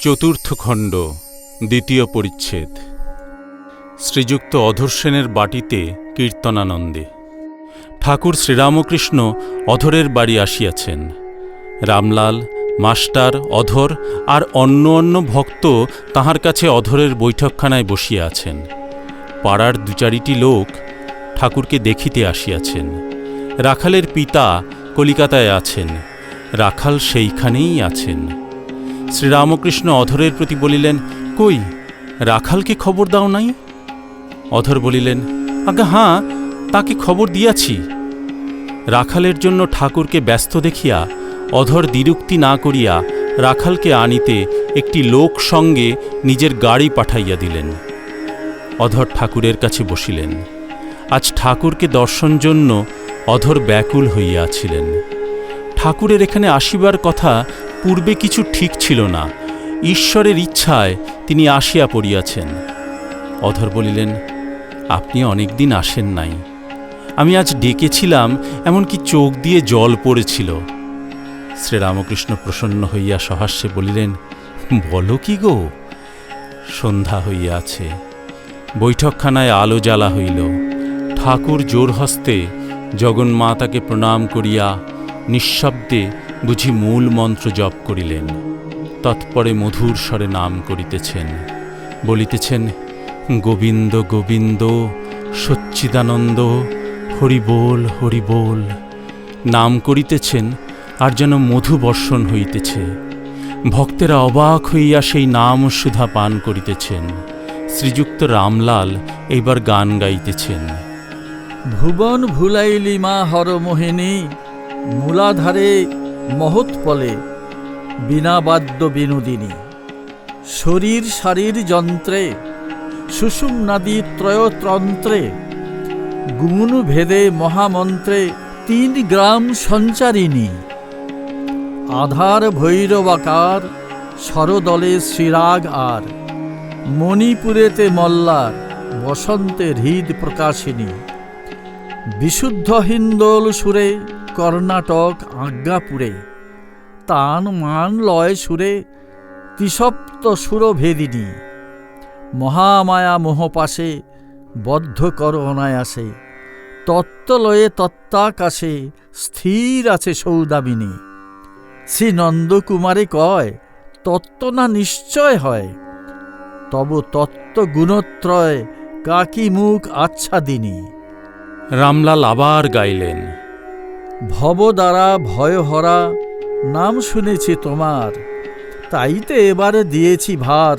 চতুর্থ খণ্ড, দ্বিতীয় পরিচ্ছেদ। শ্রীযুক্ত অধর সেনের বাটিতে কীর্তনানন্দে। ঠাকুর শ্রীরামকৃষ্ণ অধরের বাড়ি আসিয়াছেন। রামলাল, মাস্টার, অধর আর অন্য অন্য ভক্ত তাহার কাছে অধরের বৈঠকখানায় বসিয়া আছেন। পাড়ার দু চারিটি লোক ঠাকুরকে দেখিতে আসিয়াছেন। রাখালের পিতা কলিকাতায় আছেন। রাখাল সেইখানেই আছেন। শ্রীরামকৃষ্ণ অধরের প্রতি বলিলেন, কই, রাখালকে খবর দাও নাই? অধর বলিলেন, আজ্ঞা, হাঁ, তাকে খবর দিয়াছি। রাখালের জন্য ঠাকুরকে ব্যস্ত দেখিয়া অধর দ্বিরুক্তি না করিয়া রাখালকে আনিতে একটি লোক সঙ্গে নিজের গাড়ি পাঠাইয়া দিলেন। অধর ঠাকুরের কাছে বসিলেন। আজ ঠাকুরকে দর্শন জন্য অধর ব্যাকুল হইয়াছিলেন। ঠাকুরের এখানে আসিবার কথা পূর্বে কিছু ঠিক ছিল না। ঈশ্বরের ইচ্ছায় তিনি আসিয়া পড়িয়াছেন। অধর বলিলেন, আপনি অনেক দিন আসেন নাই। আমি আজ ডেকেছিলাম, এমনকি চোখ দিয়ে জল পড়েছিল। শ্রীরামকৃষ্ণ প্রসন্ন হইয়া সহাস্যে বলিলেন, বলো কি গো? সন্ধ্যা হইয়াছে বৈঠকখানায় আলো জ্বালা হইল। ঠাকুর জোর হস্তে জগন্মাতাকে প্রণাম করিয়া নিঃশব্দে বুঝি মূল মন্ত্র জপ করিলেন। তৎপরে মধুর স্বরে নাম করিতেছেন। বলিতেছেন, গোবিন্দ গোবিন্দ, সচ্চিদানন্দ, হরিবোল হরিবোল। নাম করিতেছেন, আর যেন মধু বর্ষণ হইতেছে। ভক্তেরা অবাক হইয়া সেই নাম সুধা পান করিতেছেন। শ্রীযুক্ত রামলাল এইবার গান গাইতেছেন। ভুবন ভুলাইলি মা হরমোহিনী, মূলাধারে মহৎপলে বিনাবাদ্য বিনোদিনী। শরীর শারীর যন্ত্রে সুষুম্নাদি ত্রয়তন্ত্রে, গুণ ভেদে মহামন্ত্রে তিন গ্রাম সঞ্চারিণী। আধার ভৈরবাকার সরদলে শ্রীরাগ আর, মণিপুরেতে মল্লার, বসন্তে হৃদ প্রকাশিনী বিশুদ্ধ হিন্দোল সুরে কর্ণাটক আজ্ঞাপুরে। তান মান লয় সুরে তিসপ্ত সুরভেদিনী। মহামায়া মোহপাশে বদ্ধ কর অনায়াসে। তত্ত্বলয়ে তত্ত্বাকাশে স্থির আছে সৌদামিনী। শ্রী নন্দকুমারে কয়, তত্ত্ব না নিশ্চয় হয়? তব তত্ত্ব গুণত্রয় কাকি মুখ আচ্ছাদিনী। রামলাল আবার গাইলেন। ভব দ্বারা ভয়হরা নাম শুনেছি তোমার। তাইতে এবারে দিয়েছি ভার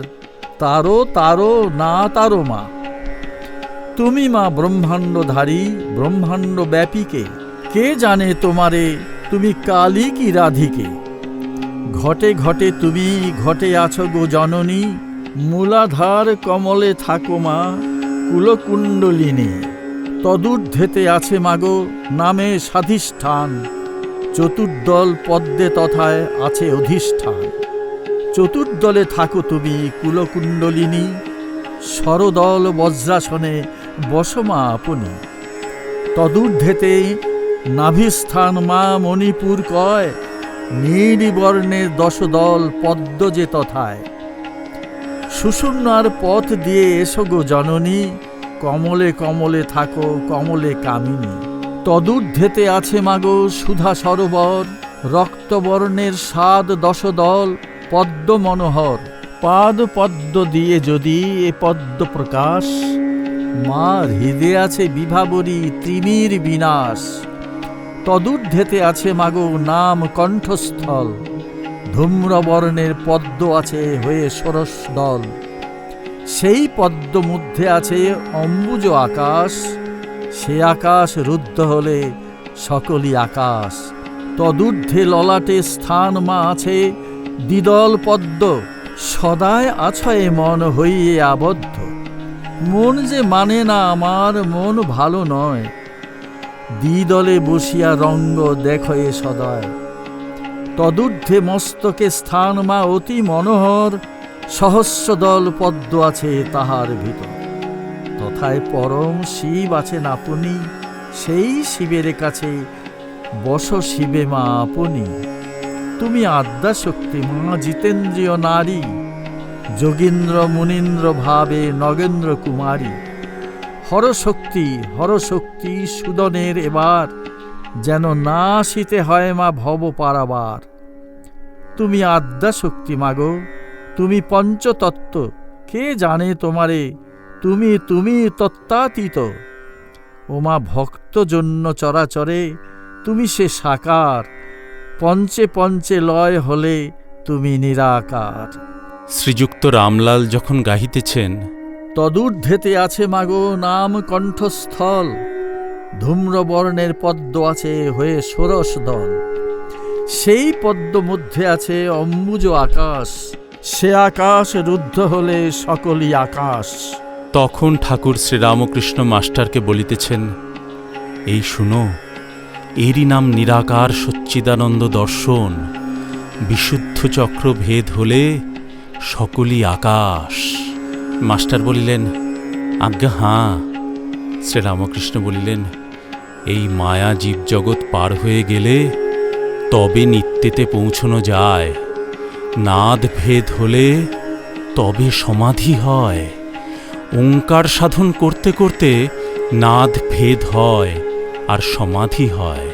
তারো তারো না তারো মা। তুমি মা ব্রহ্মাণ্ডধারী ব্রহ্মাণ্ড ব্যাপীকে কে জানে তোমারে, তুমি কালী কি রাধিকে? ঘটে ঘটে তুমি, ঘটে আছো গো জননী, মূলাধার কমলে থাকো মা, কুলকুণ্ডলিনী। তদূর্ধ্বেতে আছে মাগো নামে স্বাধিষ্ঠান। চতুর্দল পদ্মে তথায় আছে অধিষ্ঠান। চতুর্দলে থাকো তুমি কুলকুণ্ডলিনী সরদল বজ্রাসনে বসমা আপনি তদূর্ধ্বেতে নাভিস্থান মা মণিপুর কয়, নীলিবর্ণের দশদল পদ্ম যে তথায়। সুষুম্নার পথ দিয়ে এসো গো জননী কমলে কমলে থাকো, কমলে কামিনী। তদূর্ধ্বেতে আছে মাগো সুধা সরোবর, রক্তবর্ণের সাদ দশদল, পদ্ম মনোহর। পাদ পদ্ম দিয়ে যদি এ পদ্ম প্রকাশ মা হৃদে আছে বিভাবরী ত্রিমির বিনাশ। তদূর্ধ্বেতে আছে মাগো নাম কণ্ঠস্থল, ধূম্রবর্ণের পদ্ম আছে হয়ে সরস দল। সেই পদ্ম মধ্যে আছে অম্বুজ আকাশ। সে আকাশ রুদ্ধ হলে সকলই আকাশ। তদূর্ধ্বে ললাটে স্থান মা আছে দ্বিদল পদ্ম। সদায় আছয়ে মন হইয়ে আবদ্ধ। মন যে মানে না আমার, মন ভালো নয়। দ্বিদলে বসিয়া রঙ্গ দেখো এ সদয়। তদূর্ধ্বে মস্তকে স্থান মা অতি মনোহর। সহস্রদল পদ্ম আছে তাহার ভিতর। তথায় পরম শিব আছেন আপনি সেই শিবের কাছে বস শিবে মা আপনি। তুমি আদ্যা শক্তি মা জিতেন্দ্রীয় নারী, যোগীন্দ্র মুনীন্দ্র ভাবে নগেন্দ্র কুমারী। হরশক্তি হরশক্তি সুদনের এবার, যেন না শীতে হয় মা ভব পারাবার তুমি আদ্যা শক্তি মাগো তুমি পঞ্চতত্ত্ব। কে জানে তোমারে? তুমি তুমি তত্ত্বাতীত। ওমা ভক্ত জন্য চরাচরে তুমি সে সাকার। পঞ্চে পঞ্চে লয় হলে তুমি নিরাকার। শ্রীযুক্ত রামলাল যখন গাহিতেছেন তদূর্ধ্বেতে আছে মাগো নাম কণ্ঠস্থল। ধূম্রবর্ণের পদ্ম আছে হয়ে ষোড়শ দল। সেই পদ্ম মধ্যে আছে অম্বুজ আকাশ। সে আকাশ রুদ্ধ হলে সকলই আকাশ। তখন ঠাকুর শ্রীরামকৃষ্ণ মাস্টারকে বলিতেছেন, এই শুনো, এরই নাম নিরাকার সচ্চিদানন্দ দর্শন। বিশুদ্ধ চক্র ভেদ হলে সকলই আকাশ। মাস্টার বলিলেন, আজ্ঞা, হাঁ। শ্রীরামকৃষ্ণ বলিলেন, এই মায়া জীবজগৎ পার হয়ে গেলে তবে নিত্যেতে পৌঁছনো যায়। নাদ ভেদ হলে তবে সমাধি হয়। ওঙ্কার সাধন করতে করতে নাদ ভেদ হয় আর সমাধি হয়।